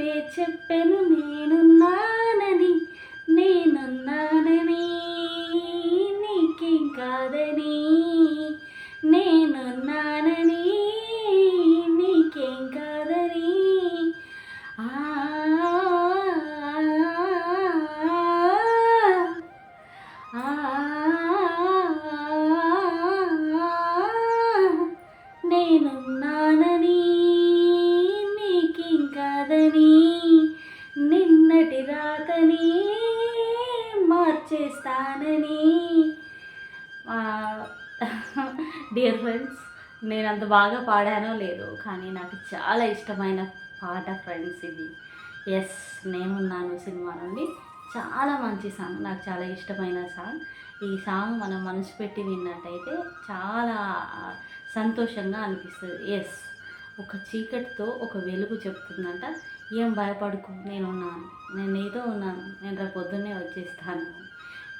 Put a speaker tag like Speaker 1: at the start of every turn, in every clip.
Speaker 1: చెప్పే చెప్పెను నేనున్నా. అంత బాగా పాడానో లేదో కానీ నాకు చాలా ఇష్టమైన పాట ఫ్రెండ్స్ ఇది. ఎస్ నేనున్నాను సినిమా నుండి. చాలా మంచి సాంగ్ నాకు చాలా ఇష్టమైన సాంగ్. ఈ సాంగ్ మనం మనసు పెట్టి విన్నట్టయితే చాలా సంతోషంగా అనిపిస్తుంది. ఎస్ ఒక చీకటితో ఒక వెలుగు చెప్తుందంట. ఏం భయపడుకు నేను ఉన్నాను నేను నీతో ఉన్నాను. నేను రేపు పొద్దున్నే వచ్చేస్తాను.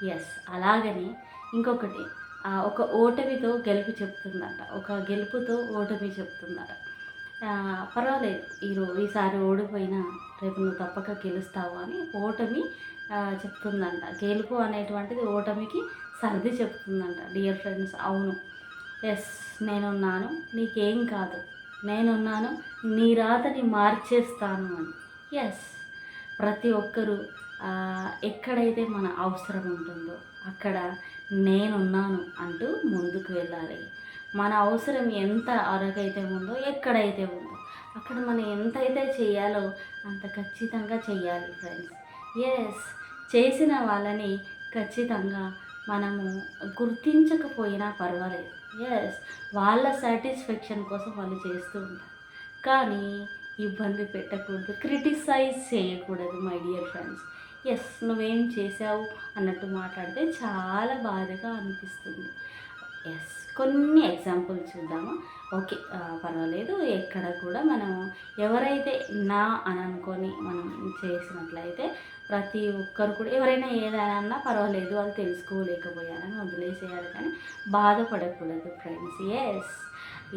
Speaker 1: ఎస్ అలాగని ఇంకొకటి ఒక ఓటమితో గెలుపు చెప్తుందట. ఒక గెలుపుతో ఓటమి చెప్తుందట. పర్వాలేదు. ఈరోజు ఈసారి ఓడిపోయినా రేపు నువ్వు తప్పక గెలుస్తావు అని ఓటమి చెప్తుందంట. గెలుపు అనేటువంటిది ఓటమికి సర్ది చెప్తుందంట. డియర్ ఫ్రెండ్స్ అవును. ఎస్ నేనున్నాను. నీకేం కాదు. నేనున్నాను. నీ రాతని మార్చేస్తాను అని. ఎస్. ప్రతి ఒక్కరూ ఎక్కడైతే మన అవసరం ఉంటుందో అక్కడ నేనున్నాను అంటూ ముందుకు వెళ్ళాలి. మన అవసరం ఎంత అరగైతే ఉందో ఎక్కడైతే ఉందో. అక్కడ మనం ఎంతైతే చేయాలో అంత ఖచ్చితంగా చేయాలి ఫ్రెండ్స్ ఎస్ చేసిన వాళ్ళని ఖచ్చితంగా మనము గుర్తించకపోయినా పర్వాలేదు. ఎస్ వాళ్ళ సాటిస్ఫాక్షన్ కోసం వాళ్ళు చేస్తూ ఉంటారు. కానీ ఇబ్బంది పెట్టకూడదు క్రిటిసైజ్ చేయకూడదు మై డియర్ ఫ్రెండ్స్ ఎస్ నువ్వేం చేసావు అన్నట్టు మాట్లాడితే చాలా బాధగా అనిపిస్తుంది. ఎస్ కొన్ని ఎగ్జాంపుల్ చూద్దాము? ఓకే పర్వాలేదు. ఎక్కడ కూడా మనం ఎవరైతే నా అని అనుకొని మనం చేసినట్లయితే ప్రతి ఒక్కరు కూడా ఎవరైనా ఏదైనా పర్వాలేదు వాళ్ళు తెలుసుకోలేకపోయారని వదిలేసేయాలి. కానీ బాధపడకూడదు ఫ్రెండ్స్ ఎస్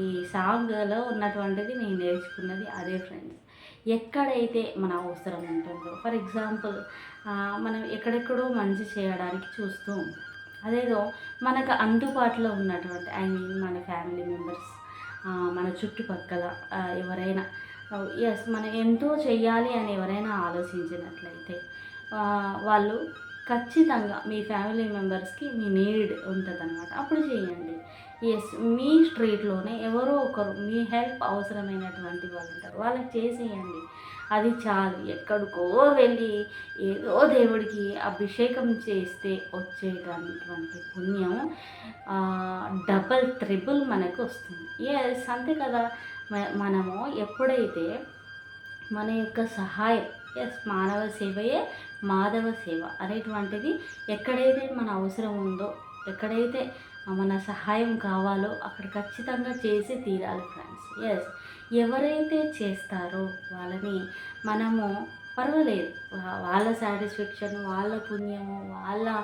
Speaker 1: ఈ సాంగ్లో ఉన్నటువంటిది నేను నేర్చుకున్నది అదే ఫ్రెండ్స్ ఎక్కడైతే మన అవసరం ఉంటుందో ఫర్ ఎగ్జాంపుల్ మనం ఎక్కడెక్కడో మంచి చేయడానికి చూస్తూ ఉంటాం. అదేదో మనకు అందుబాటులో ఉన్నటువంటి ఐ మీన్ మన ఫ్యామిలీ మెంబర్స్ మన చుట్టుపక్కల ఎవరైనా ఎస్ మనం ఎంతో చెయ్యాలి అని ఎవరైనా ఆలోచించినట్లయితే వాళ్ళు ఖచ్చితంగా మీ ఫ్యామిలీ మెంబర్స్కి మీ నీడ్ ఉంటుంది అప్పుడు చేయండి. ఎస్ మీ స్ట్రీట్లోనే ఎవరో ఒకరు మీ హెల్ప్ అవసరమైనటువంటి వాళ్ళు ఉంటారు. వాళ్ళకి చేసేయండి. అది చాలు. ఎక్కడికో వెళ్ళి ఏదో దేవుడికి అభిషేకం చేస్తే వచ్చేటటువంటి పుణ్యం డబల్ త్రిబుల్ మనకు వస్తుంది. ఎస్ అంతే కదా. మనము ఎప్పుడైతే మన యొక్క సహాయం ఎస్ మానవ సేవయే మాధవ సేవ అనేటువంటిది ఎక్కడైతే మన అవసరం ఉందో ఎక్కడైతే మన సహాయం కావాలో అక్కడ ఖచ్చితంగా చేసి తీరాలి ఫ్రెండ్స్. ఎస్ ఎవరైతే చేస్తారో వాళ్ళని మనము పర్వాలేదు. వాళ్ళ సాటిస్ఫాక్షన్ వాళ్ళ పుణ్యము వాళ్ళ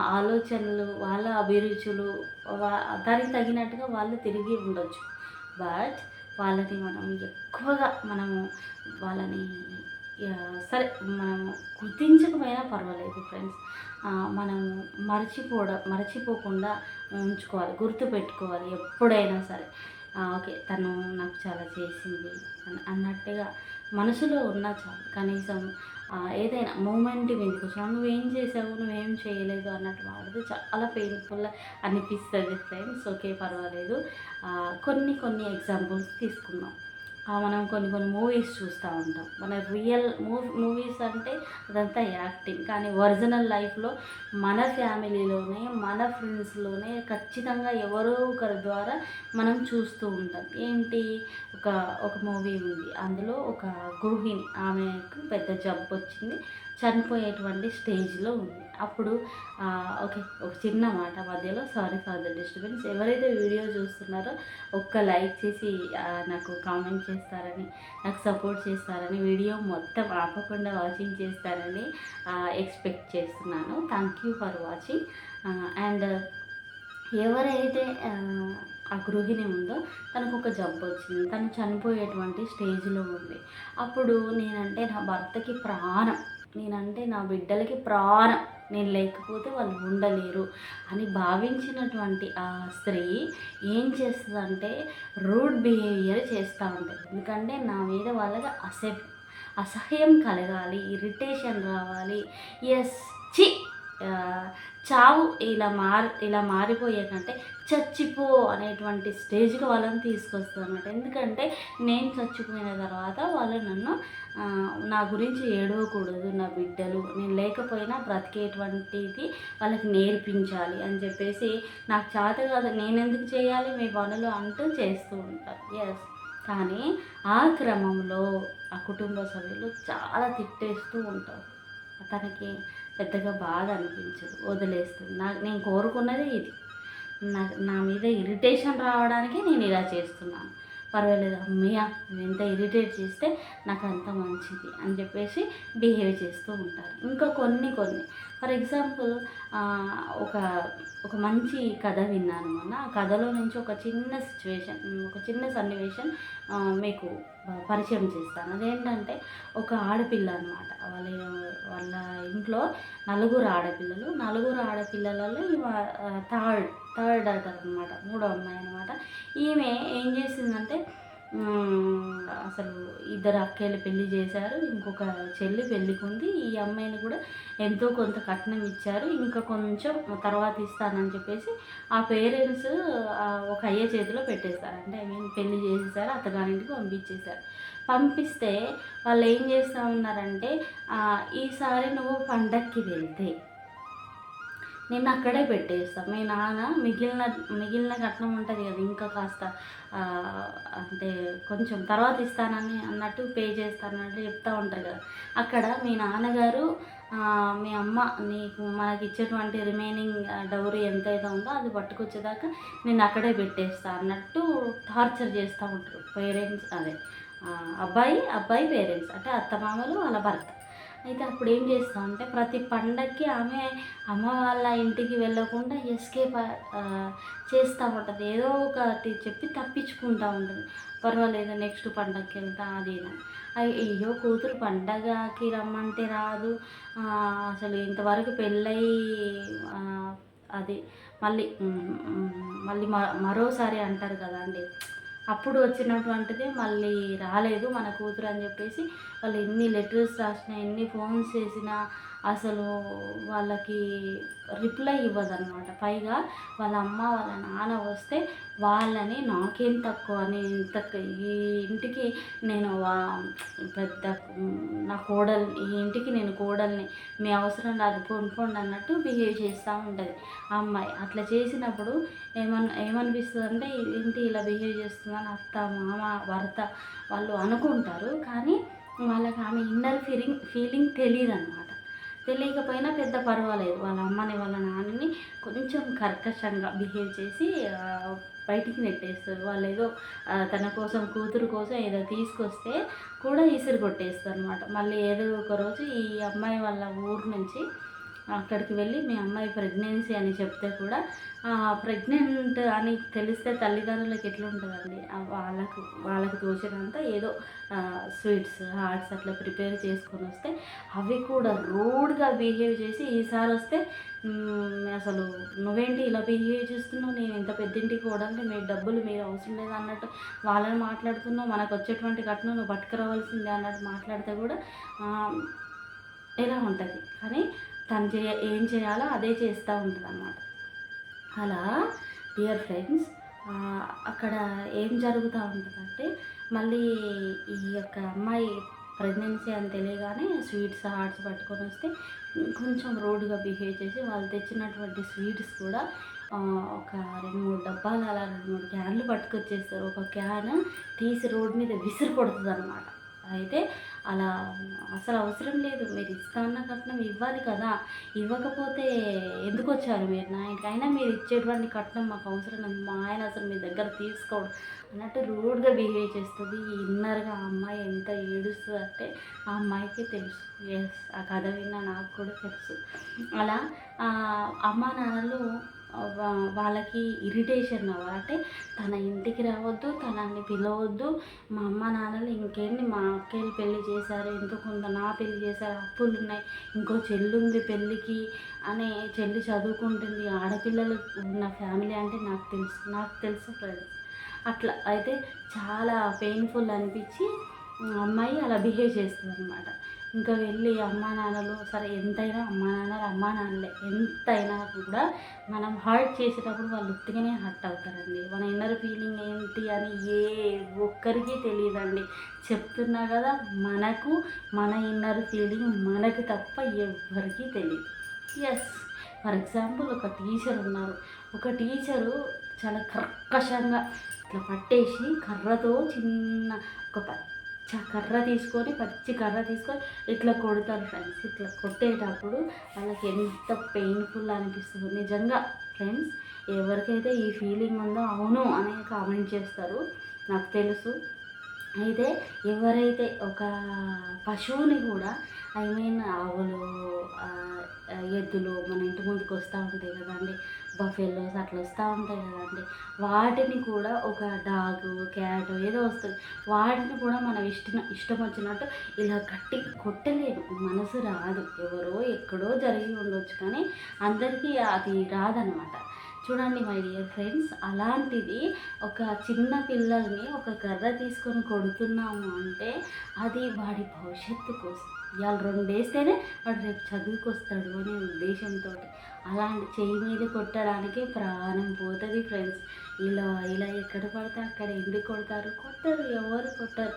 Speaker 1: ఆలోచనలు వాళ్ళ అభిరుచులు వా- దానికి తగినట్టుగా వాళ్ళు తిరిగి ఉండొచ్చు. బట్ వాళ్ళని మనం ఎక్కువగా మనము వాళ్ళని సరే మనము గుర్తించకపోయినా పర్వాలేదు ఫ్రెండ్స్. మనము మర్చిపోవడం మర్చిపోకుండా ఉంచుకోవాలి గుర్తు పెట్టుకోవాలి ఎప్పుడైనా సరే. ఓకే తను నాకు చాలా చేసింది అని అన్నట్టుగా మనసులో ఉన్నా చాలు. కనీసం ఏదైనా మూమెంట్ మీదకి వచ్చినా నువ్వేం చేసావు? నువ్వేం చేయలేదు? అన్నట్టు వాడితే చాలా పెయిన్ఫుల్ అనిపిస్తుంది. ఫ్రెండ్స్ ఓకే పర్వాలేదు. కొన్ని కొన్ని ఎగ్జాంపుల్స్ తీసుకుందాం. మనం కొన్ని కొన్ని మూవీస్ చూస్తూ ఉంటాం. మన రియల్ మూవీ మూవీస్ అంటే అదంతా యాక్టింగ్ కానీ ఒరిజినల్ లైఫ్లో మన ఫ్యామిలీలోనే మన ఫ్రెండ్స్లోనే ఖచ్చితంగా ఎవరో ఒకరి ద్వారా మనం చూస్తూ ఉంటాం. ఏంటి? ఒక ఒక మూవీ ఉంది. అందులో ఒక గృహిణి ఆమెకు పెద్ద జబ్బు వచ్చింది. చనిపోయేటువంటి స్టేజ్లో ఉంది. అప్పుడు ఓకే ఒక చిన్న మాట మధ్యలో. Sorry for the disturbance. ఎవరైతే వీడియో చూస్తున్నారో ఒక్క లైక్ చేసి నాకు కామెంట్ చేస్తారని నాకు సపోర్ట్ చేస్తారని వీడియో మొత్తం ఆపకుండా వాచింగ్ చేస్తారని ఎక్స్పెక్ట్ చేస్తున్నాను. Thank you for watching. And ఎవరైతే ఆ, ఆ గృహిణి ఉందో తనకు ఒక జబ్బు వచ్చింది. తను చనిపోయేటువంటి స్టేజ్లో ఉంది. అప్పుడు నేనంటే నా భర్తకి ప్రాణం. నేనంటే నా బిడ్డలకి ప్రాణం. నేను లేకపోతే వాళ్ళు ఉండలేరు అని భావించినటువంటి ఆ స్త్రీ ఏం చేస్తుందంటే రూడ్ బిహేవియర్ చేస్తూ ఉంటుంది. ఎందుకంటే నా మీద వాళ్ళకి అసహ్యం అసహ్యం కలగాలి ఇరిటేషన్ రావాలి. ఎస్ చి చావు ఇలా మారి ఇలా మారిపోయేకంటే చచ్చిపో అనేటువంటి స్టేజ్కి వాళ్ళని తీసుకొస్తాను అనమాట ఎందుకంటే నేను చచ్చిపోయిన తర్వాత వాళ్ళు నన్ను నా గురించి ఏడవకూడదు నా బిడ్డలు నేను లేకపోయినా బ్రతికేటువంటిది వాళ్ళకి నేర్పించాలి అని చెప్పేసి నాకు చేత కాదు నేను ఎందుకు చేయాలి మీ పనులు అంటూ చేస్తూ ఉంటారు. ఎస్ కానీ ఆ క్రమంలో ఆ కుటుంబ సభ్యులు చాలా తిట్టేస్తూ ఉంటారు. తనకి పెద్దగా బాధ అనిపించదు. వదిలేస్తుంది. నాకు నేను కోరుకున్నది ఇది. నా నా మీద ఇరిటేషన్ రావడానికి నేను ఇలా చేస్తున్నాను. పర్వాలేదు అమ్మయ్య ఎంత ఇరిటేట్ చేస్తే నాకు అంత మంచిది అని చెప్పేసి బిహేవ్ చేస్తూ ఉంటారు. ఇంకా కొన్ని కొన్ని. ఫర్ ఎగ్జాంపుల్ ఒక ఒక మంచి కథ విన్నాను మొన్న ఆ కథలో నుంచి ఒక చిన్న సిచ్యువేషన్ ఒక చిన్న సన్నివేశం మీకు పరిచయం చేస్తాను. అదేంటంటే ఒక ఆడపిల్ల అనమాట వాళ్ళ వాళ్ళ ఇంట్లో నలుగురు ఆడపిల్లలు. నలుగురు ఆడపిల్లలలో థర్డ్ థర్డ్ డాటర్ అనమాట మూడో అమ్మాయి అనమాట ఈమె ఏం చేసిందంటే అసలు ఇద్దరు అక్కలు పెళ్ళి చేశారు ఇంకొక చెల్లి పెళ్ళికుంది ఈ అమ్మాయిని కూడా ఎంతో కొంత కట్నం ఇచ్చారు. ఇంకా కొంచెం తర్వాత ఇస్తానని చెప్పేసి ఆ పేరెంట్స్ ఒక అయ్య చేతిలో పెట్టేస్తారు. అంటే ఐ మీన్ పెళ్ళి చేసేసారు అత్తగారింటికి పంపించేశారు. పంపిస్తే వాళ్ళు ఏం చేస్తూ ఉన్నారంటే ఈసారి నువ్వు పండక్కి వెళ్తే నేను అక్కడే పెట్టేస్తాను మీ నాన్న మిగిలిన మిగిలిన కట్నం ఉంటుంది కదా ఇంకా కాస్త అంటే కొంచెం తర్వాత ఇస్తానని అన్నట్టు పే చేస్తానన్నట్టు చెప్తూ ఉంటారు కదా. అక్కడ మీ నాన్నగారు మీ అమ్మ నీకు మనకి ఇచ్చేటువంటి రిమైనింగ్ డౌరీ ఎంతైతే ఉందో అది పట్టుకొచ్చేదాకా నేను అక్కడే పెట్టేస్తా అన్నట్టు టార్చర్ చేస్తూ ఉంటారు. పేరెంట్స్ అదే అబ్బాయి అబ్బాయి పేరెంట్స్ అంటే అత్తమామలు వాళ్ళ భర్త. అయితే అప్పుడు ఏం చేస్తా అంటే ప్రతి పండక్కి ఆమె అమ్మ వాళ్ళ ఇంటికి వెళ్ళకుండా ఎస్కేప్ చేస్తూ ఉంటుంది. ఏదో ఒకటి చెప్పి తప్పించుకుంటూ ఉంటుంది. పర్వాలేదు నెక్స్ట్ పండగకి వెళ్తా అది అయ్యో కూతురు పండగకి రమ్మంటే రాదు. అసలు ఇంతవరకు పెళ్ళయి అది మళ్ళీ మళ్ళీ మ- మరోసారి అంటారు కదండి. అప్పుడు వచ్చినటువంటిదే మళ్ళీ రాలేదు మన కూతురు అని చెప్పేసి వాళ్ళు ఎన్ని లెటర్స్ రాసినా ఎన్ని ఫోన్స్ చేసినా అసలు వాళ్ళకి రిప్లై ఇవ్వదన్నమాట. పైగా వాళ్ళ అమ్మ వాళ్ళ నాన్న వస్తే వాళ్ళని నాకేం తక్కువ? నేను ఇంత ఈ ఇంటికి నేను వా- పెద్ద నా కోడల్ని ఈ ఇంటికి నేను కోడల్ని మీ అవసరం రాదు కొనుక్కోండి అన్నట్టు బిహేవ్ చేస్తూ ఉంటుంది. ఆ అమ్మాయి అట్లా చేసినప్పుడు ఏమన్ ఏమనిపిస్తుంది అంటే ఏంటి ఇలా బిహేవ్ చేస్తుందని అత్త మామ భర్త వాళ్ళు అనుకుంటారు. కానీ వాళ్ళకి ఆమె ఇన్నర్ ఫీలింగ్ ఫీలింగ్ తెలియదు అనమాట తెలియకపోయినా పెద్ద పర్వాలేదు. వాళ్ళ అమ్మని వాళ్ళ నాన్నని కొంచెం కర్కశంగా బిహేవ్ చేసి బయటికి నెట్టేస్తారు. వాళ్ళు ఏదో తన కోసం కూతురు కోసం ఏదో తీసుకొస్తే కూడా ఇసురు కొట్టేస్తారు అనమాట మళ్ళీ ఏదో ఒక రోజు ఈ అమ్మాయి వాళ్ళ ఊరు నుంచి అక్కడికి వెళ్ళి మీ అమ్మాయి ప్రెగ్నెన్సీ అని చెప్తే కూడా ప్రెగ్నెంట్ అని తెలిస్తే తల్లిదండ్రులకు ఎట్లా ఉంటుందండి? ఆ వాళ్ళకు వాళ్ళకి తోచినంత ఏదో స్వీట్స్ హార్ట్స్ అట్లా ప్రిపేర్ చేసుకొని వస్తే అవి కూడా రూడ్గా బిహేవ్ చేసి ఈసారి వస్తే అసలు నువ్వేంటి ఇలా బిహేవ్ చేస్తున్నావు? నేను ఇంత పెద్దింటికి పోవడానికి మీ డబ్బులు మీరు అవసరం లేదు అన్నట్టు వాళ్ళని మాట్లాడుతున్నావు మనకు వచ్చేటువంటి కట్నం నువ్వు పట్టుకురావాల్సిందే అన్నట్టు మాట్లాడితే కూడా ఎలా ఉంటుంది? కానీ తను చేయ ఏం చేయాలో అదే చేస్తూ ఉంటుంది అన్నమాట అలా డియర్ ఫ్రెండ్స్ అక్కడ ఏం జరుగుతూ ఉంటుందంటే మళ్ళీ ఈ యొక్క అమ్మాయి ప్రెగ్నెన్సీ అని తెలియగానే స్వీట్స్ హార్ట్స్ పట్టుకొని వస్తే కొంచెం రోడ్గా బిహేవ్ చేసి వాళ్ళు తెచ్చినటువంటి స్వీట్స్ కూడా ఒక రెండు మూడు డబ్బాలు అలా రెండు మూడు క్యాన్లు పట్టుకొచ్చేస్తారు. ఒక క్యాన్ తీసి రోడ్ మీద విసిరి కొడుతుంది అనమాట అయితే అలా అసలు అవసరం లేదు. మీరు ఇస్తా అన్న కట్నం ఇవ్వాలి కదా. ఇవ్వకపోతే ఎందుకు వచ్చారు మీరు నా ఇంటికి అయినా మీరు ఇచ్చేటువంటి కట్నం మాకు అవసరం లేదు. మా ఆయన అసలు మీ దగ్గర తీసుకోడు. అన్నట్టు రూడ్గా బిహేవ్ చేస్తుంది. ఇన్నర్గా ఆ అమ్మాయి ఎంత ఏడుస్తుంది అంటే ఆ అమ్మాయికి తెలుసు. ఎస్ ఆ కథ విన్నా నాకు కూడా తెలుసు. అలా అమ్మా నాన్నలు వాళ్ళకి ఇరిటేషన్ అంటే తన ఇంటికి రావద్దు తనని పిలవద్దు మా అమ్మ నాన్నలు ఇంకేంటి మా అక్కయ్యలు పెళ్ళి చేశారు ఎందుకు ఉందో నా పెళ్ళి చేశారు అప్పులు ఉన్నాయి ఇంకో చెల్లి ఉంది పెళ్ళికి అనే చెల్లి చదువుకుంటుంది ఆడపిల్లలు ఉన్న ఫ్యామిలీ అంటే నాకు తెలుసు నాకు తెలుసు ఫ్రెండ్స్ అట్లా అయితే చాలా పెయిన్ఫుల్ అనిపించి అమ్మాయి అలా బిహేవ్ చేస్తుంది అనమాట ఇంకా వెళ్ళి అమ్మా నాన్నలు సరే ఎంతైనా అమ్మా నాన్నలు అమ్మా నాన్నలే ఎంతైనా కూడా మనం హర్ట్ చేసేటప్పుడు వాళ్ళు ఉత్తిగానే హర్ట్ అవుతారండి. మన ఇన్నర్ ఫీలింగ్ ఏంటి అని ఏ ఒక్కరికి తెలియదండి. చెప్తున్నా కదా మనకు మన ఇన్నర్ ఫీలింగ్ మనకు తప్ప ఎవ్వరికీ తెలియదు ఎస్ ఫర్ ఎగ్జాంపుల్ ఒక టీచర్ ఉన్నారు. ఒక టీచరు చాలా కర్కశంగా ఇట్లా పట్టేసి కర్రతో చిన్న ఒక పచ్చ కర్ర తీసుకొని పచ్చి కర్ర తీసుకొని ఇట్లా కొడతారు ఫ్రెండ్స్ ఇట్లా కొట్టేటప్పుడు వాళ్ళకి ఎంత పెయిన్ఫుల్ అనిపిస్తుంది. నిజంగా ఫ్రెండ్స్ ఎవరికైతే ఈ ఫీలింగ్ ఉందో అవును అని కామెంట్ చేస్తారు. నాకు తెలుసు. అయితే ఎవరైతే ఒక పశువుని కూడా ఐ మీన్ ఆవులు ఎద్దులు మన ఇంటి ముందుకు వస్తూ ఉంటాయి కదండి. బఫెలోస్ అట్లా వస్తూ ఉంటాయి కదండి. వాటిని కూడా ఒక డాగ్ క్యాట్ ఏదో వస్తుంది. వాటిని కూడా మనం ఇష్టం ఇష్టం వచ్చినట్టు ఇలా కట్టి కొట్టలేము. మనసు రాదు. ఎవరో ఎక్కడో జరిగి ఉండొచ్చు కానీ అందరికీ అది రాదనమాట. చూడండి మై డియర్ ఫ్రెండ్స్ అలాంటిది ఒక చిన్న పిల్లల్ని ఒక కర్ర తీసుకొని కొడుతున్నాము అంటే అది వాడి భవిష్యత్తు కోసం. ఇవాళ రెండు వేస్తేనే వాడు రేపు చదువుకు వస్తాడు అనే ఉద్దేశంతో అలాంటి చేయి మీద కొట్టడానికి ప్రాణం పోతుంది ఫ్రెండ్స్. ఇలా ఇలా ఎక్కడ పడితే అక్కడ ఎందుకు కొడతారు? కొట్టరు ఎవరు కొట్టరు.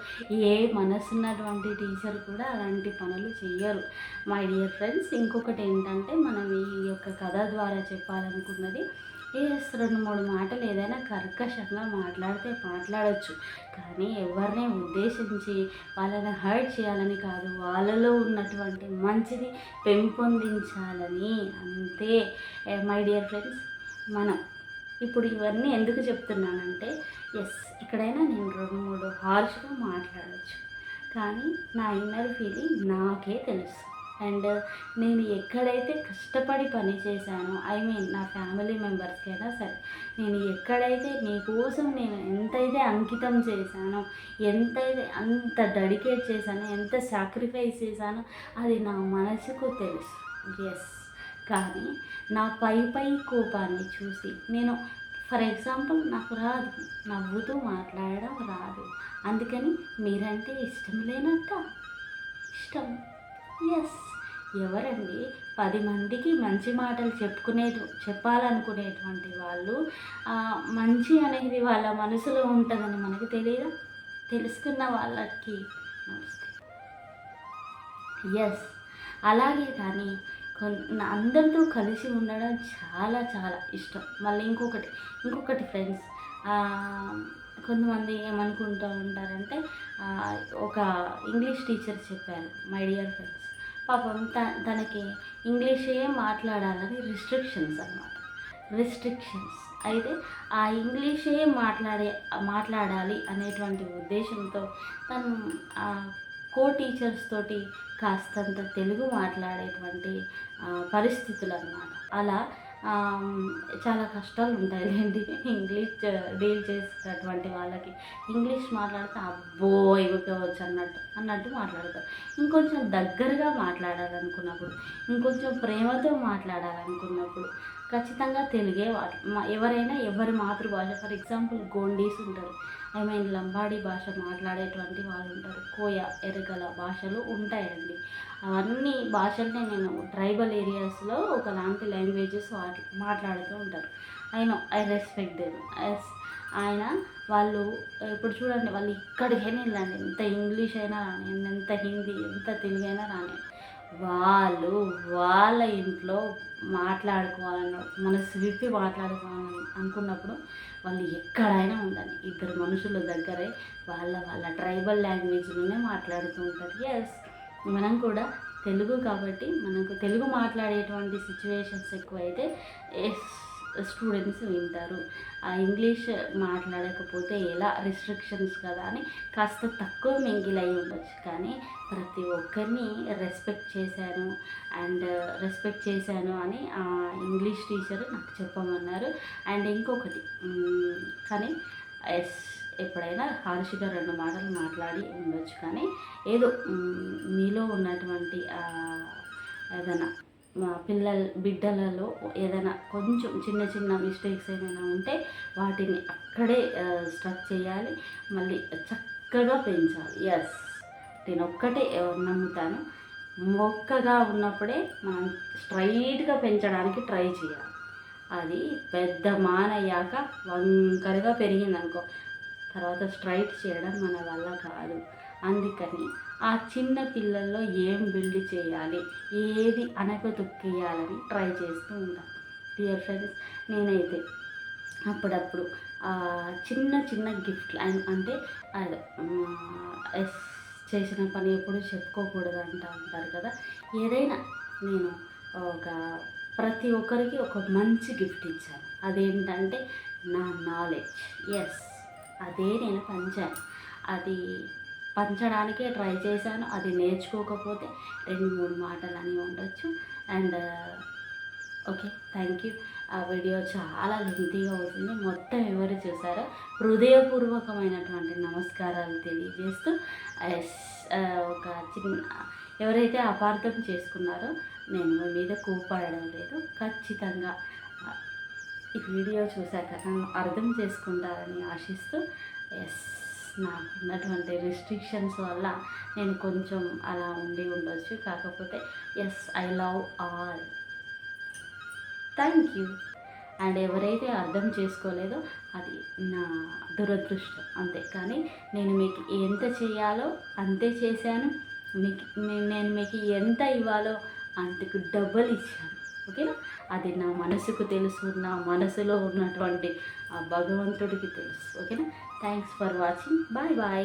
Speaker 1: ఏ మనసున్నటువంటి టీచర్ కూడా అలాంటి పనులు చేయరు మై డియర్ ఫ్రెండ్స్ ఇంకొకటి ఏంటంటే మనం ఈ యొక్క కథ ద్వారా చెప్పాలనుకున్నది రెండు మూడు మాటలు ఏదైనా కర్కశంగా మాట్లాడితే మాట్లాడచ్చు. కానీ ఎవరిని ఉద్దేశించి వాళ్ళని హర్ట్ చేయాలని కాదు వాళ్ళలో ఉన్నటువంటి మంచిని పెంపొందించాలని. అంతే. మై డియర్ ఫ్రెండ్స్ మనం ఇప్పుడు ఇవన్నీ ఎందుకు చెప్తున్నానంటే ఎస్ ఎక్కడైనా నేను రెండు మూడు హార్ష్గా మాట్లాడచ్చు. కానీ నా ఇన్నర్ ఫీలింగ్ నాకే తెలుసు. అండ్ నేను ఎక్కడైతే కష్టపడి పని చేశానో ఐ మీన్ నా ఫ్యామిలీ మెంబర్స్కైనా సరే నేను ఎక్కడైతే నీకోసం నేను ఎంతైతే అంకితం చేశానో ఎంతైతే అంత డెడికేట్ చేశానో ఎంత సాక్రిఫైస్ చేశానో అది నా మనసుకు తెలుసు. ఎస్ కానీ నా పై పై కోపాన్ని చూసి నేను ఫర్ ఎగ్జాంపుల్ నాకు రాదు నవ్వుతూ మాట్లాడడం రాదు. అందుకని మీరంటే ఇష్టం లేనట్ట ఇష్టం. ఎస్ ఎవరండి? పది మందికి మంచి మాటలు చెప్పుకునే చెప్పాలనుకునేటువంటి వాళ్ళు మంచి అనేది వాళ్ళ మనసులో ఉంటుందని మనకు తెలియదా తెలుసుకున్న వాళ్ళకి నమస్తే. ఎస్ అలాగే కానీ కొన్ని అందరితో కలిసి ఉండడం చాలా చాలా ఇష్టం. మళ్ళీ ఇంకొకటి ఇంకొకటి ఫ్రెండ్స్ కొంతమంది ఏమనుకుంటూ ఉంటారంటే ఒక ఇంగ్లీష్ టీచర్ చెప్పారు మై డియర్ ఫ్రెండ్స్ పాపం త తనకి ఇంగ్లీషే మాట్లాడాలని రిస్ట్రిక్షన్స్ అన్నమాట. రిస్ట్రిక్షన్స్ అయితే ఆ ఇంగ్లీషే మాట్లాడే మాట్లాడాలి అనేటువంటి ఉద్దేశంతో తను ఆ కో టీచర్స్ తోటి కాస్తంత తెలుగు మాట్లాడేటువంటి పరిస్థితులు అన్నమాట అలా చాలా కష్టాలు ఉంటాయిలేండి ఇంగ్లీష్ డీల్ చేసేటటువంటి వాళ్ళకి. ఇంగ్లీష్ మాట్లాడితే అబ్బో ఇవ్వకపోవచ్చు అన్నట్టు అన్నట్టు మాట్లాడతారు. ఇంకొంచెం దగ్గరగా మాట్లాడాలనుకున్నప్పుడు ఇంకొంచెం ప్రేమతో మాట్లాడాలనుకున్నప్పుడు ఖచ్చితంగా తెలుగే మా ఎవరైనా ఎవరి మాతృభాష ఫర్ ఎగ్జాంపుల్ గోండీస్ ఉంటారు. ఐ మీన్ లంబాడీ భాష మాట్లాడేటువంటి వాళ్ళు ఉంటారు కోయ ఎరగల భాషలు ఉంటాయండి. అవన్నీ భాషల్ని నేను ట్రైబల్ ఏరియాస్లో ఒకలాంటి లాంగ్వేజెస్ మాట్లాడుతూ ఉంటారు. I I respect them. Yes ఆయన వాళ్ళు ఇప్పుడు చూడండి వాళ్ళు ఇక్కడికైనా వెళ్ళండి. ఎంత ఇంగ్లీష్ అయినా రాని ఎంత హిందీ ఎంత తెలుగు అయినా రాని. వాళ్ళు వాళ్ళ ఇంట్లో మాట్లాడుకోవాలన్న మనసు విప్పి మాట్లాడుకోవాలని అనుకున్నప్పుడు వాళ్ళు ఎక్కడైనా ఉండాలి ఇద్దరు మనుషుల దగ్గరే వాళ్ళ వాళ్ళ ట్రైబల్ లాంగ్వేజ్లోనే మాట్లాడుతూ ఉంటారు. ఎస్ మనం కూడా తెలుగు కాబట్టి మనకు తెలుగు మాట్లాడేటువంటి సిచ్యువేషన్స్ ఎక్కువైతే ఎస్ స్టూడెంట్స్ వింటారు. ఆ ఇంగ్లీష్ మాట్లాడకపోతే ఎలా రిస్ట్రిక్షన్స్ కదా అని కాస్త తక్కువ మింగిల్ అయి ఉండొచ్చు. కానీ ప్రతి ఒక్కరిని రెస్పెక్ట్ చేశాను అండ్ రెస్పెక్ట్ చేశాను అని ఆ ఇంగ్లీష్ టీచర్ నాకు చెప్పమన్నారు. అండ్ ఇంకొకటి కానీ ఎస్ ఎప్పుడైనా హార్ష్గా రెండు మాటలు మాట్లాడి ఉండొచ్చు కానీ ఏదో మీలో ఉన్నటువంటి ఏదైనా మా పిల్లల బిడ్డలలో ఏదైనా కొంచెం చిన్న చిన్న మిస్టేక్స్ ఏమైనా ఉంటే వాటిని అక్కడే స్ట్రక్ చేయాలి. మళ్ళీ చక్కగా పెంచాలి. ఎస్ నేను ఒక్కటే నమ్ముతాను. మొక్కగా ఉన్నప్పుడే మనం స్ట్రైట్గా పెంచడానికి ట్రై చేయాలి. అది పెద్ద మానయ్యాక వంకరగా పెరిగిందనుకో తర్వాత స్ట్రైట్ చేయడం మన వల్ల కాదు. అందుకని ఆ చిన్న పిల్లల్లో ఏం బిల్డ్ చేయాలి? ఏది అనక తొక్కేయాలని ట్రై చేస్తూ ఉంటాను డియర్ ఫ్రెండ్స్ నేనైతే అప్పుడప్పుడు ఆ చిన్న చిన్న గిఫ్ట్లు అంటే ఎస్ చేసిన పని ఎప్పుడు చెప్పుకోకూడదు అంట ఉంటారు కదా. ఏదైనా నేను ఒక ప్రతి ఒక్కరికి ఒక మంచి గిఫ్ట్ ఇచ్చాను. అదేంటంటే నా నాలెడ్జ్ ఎస్ అదే నేను పంచాను. అది పంచడానికే ట్రై చేశాను. అది నేర్చుకోకపోతే రెండు మూడు మాటలు అని ఉండొచ్చు. And okay thank you. ఆ వీడియో చాలా లెంతీగా అవుతుంది మొత్తం ఎవరు చూసారో హృదయపూర్వకమైనటువంటి నమస్కారాలు తెలియజేస్తూ ఎస్ ఒక చిన్న ఎవరైతే అపార్థం చేసుకున్నారో నేను మీ మీద కోపాడడం లేదు. ఖచ్చితంగా ఈ వీడియో చూశాక నన్ను అర్థం చేసుకుంటారని ఆశిస్తూ ఎస్ నాకు ఉన్నటువంటి రిస్ట్రిక్షన్స్ వల్ల నేను కొంచెం అలా ఉండి ఉండొచ్చు. కాకపోతే yes I love all thank you and ఎవరైతే అర్థం చేసుకోలేదో అది నా దురదృష్టం. అంతే. కానీ నేను మీకు ఎంత చేయాలో అంతే చేశాను. మీకు నేను మీకు ఎంత ఇవ్వాలో అంతకు డబ్బులు ఇచ్చాను. ఓకేనా? అది నా మనసుకు తెలుసు నా మనసులో ఉన్నటువంటి ఆ భగవంతుడికి తెలుసు. ఓకేనా? Thanks for watching bye bye